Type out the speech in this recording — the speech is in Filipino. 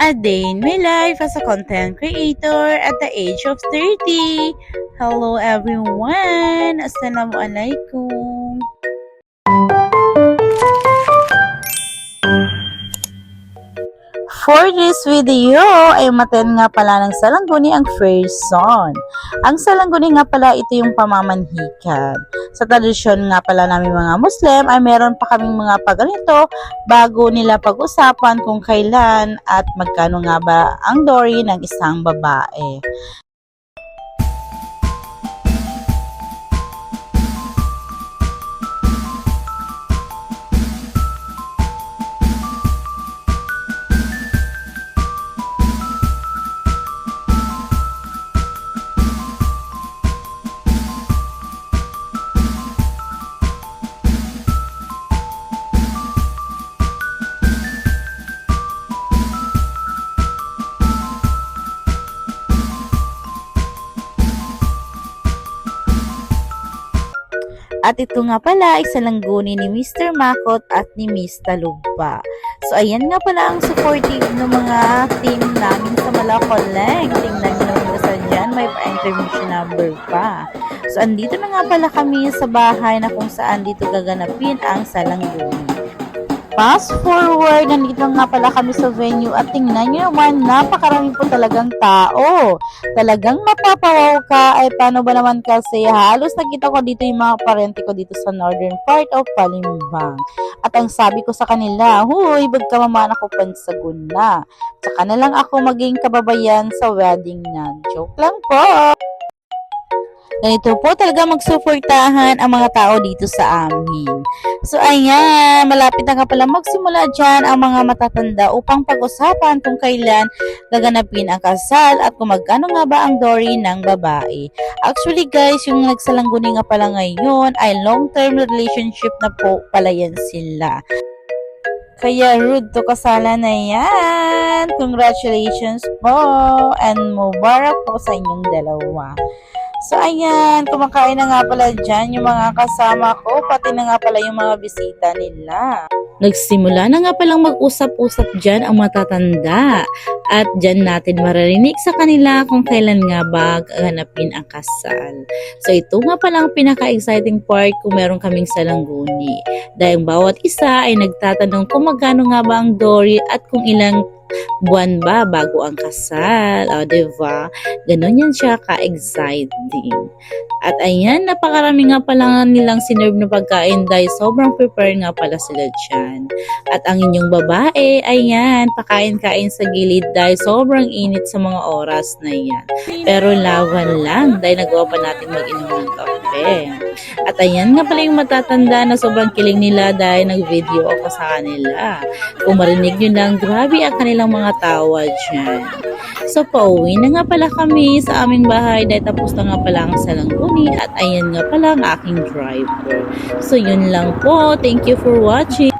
A day in my life as a content creator at the age of 30. Hello everyone! Assalamualaikum! For this video ay maten nga pala ng salangguni ang first son. Ang salangguni nga pala ito yung pamamanhikan. Sa tradisyon nga pala namin mga Muslim ay meron pa kaming mga paganito bago nila pag-usapan kung kailan at magkano nga ba ang dory ng isang babae. At ito nga pala ay salangguni ni Mr. Makot at ni Miss Talugpa. So ayan nga pala ang supportive ng mga team namin sa Malacoleng. Tingnan nyo naman sa dyan, may pa-intermission number pa. So andito na nga pala kami sa bahay na kung saan dito gaganapin ang salangguni. Fast forward, nandito nga pala kami sa venue at tingnan nyo naman, napakarami po talagang tao. Talagang mapapawaw ka ay paano ba naman kasi halos nakita ko dito yung mga parente ko dito sa northern part of Palimbang. At ang sabi ko sa kanila, huy, maman ako pansagun na. Tsaka na lang ako maging kababayan sa wedding na. Joke lang po. Ganito po talaga magsuportahan ang mga tao dito sa amin. So ayan, malapit na nga pala magsimula dyan ang mga matatanda upang pag-usapan kung kailan gaganapin ang kasal at kung magkano nga ba ang dory ng babae. Actually guys, yung nagsalangguni nga pala ngayon ay long-term relationship na po pala yan sila. Kaya rude to kasala na yan. Congratulations po and mubarak po sa inyong dalawa. So, ayan, kumakain na nga pala dyan yung mga kasama ko, pati na nga pala yung mga bisita nila. Nagsimula na nga palang mag-usap-usap dyan ang matatanda. At dyan natin maririnig sa kanila kung kailan nga ba ganapin ang kasal. So, ito nga palang pinaka-exciting part kung meron kaming salangguni. Dahil bawat isa ay nagtatanong kung magkano nga ba ang dory at kung ilang buwan ba bago ang kasal. O, diba? Ganon yan siya ka-exciting. At ayan, napakarami nga pala nilang sinerve na pagkain dahil sobrang prepare nga pala sila dyan. At ang inyong babae, ayan, pakain-kain sa gilid dahil sobrang init sa mga oras na yan. Pero laban lang dahil nagawa pa natin mag-inom ng kape. At ayan nga pala yung matatanda na sobrang kiling nila dahil nag-video ako sa kanila. Kung marinig nyo lang, grabe ang kanilang mga tawa dyan. So, pauwi na nga pala kami sa aming bahay dahil tapos na nga pala ang salangguni at ayan nga pala ang aking driver. So, yun lang po. Thank you for watching.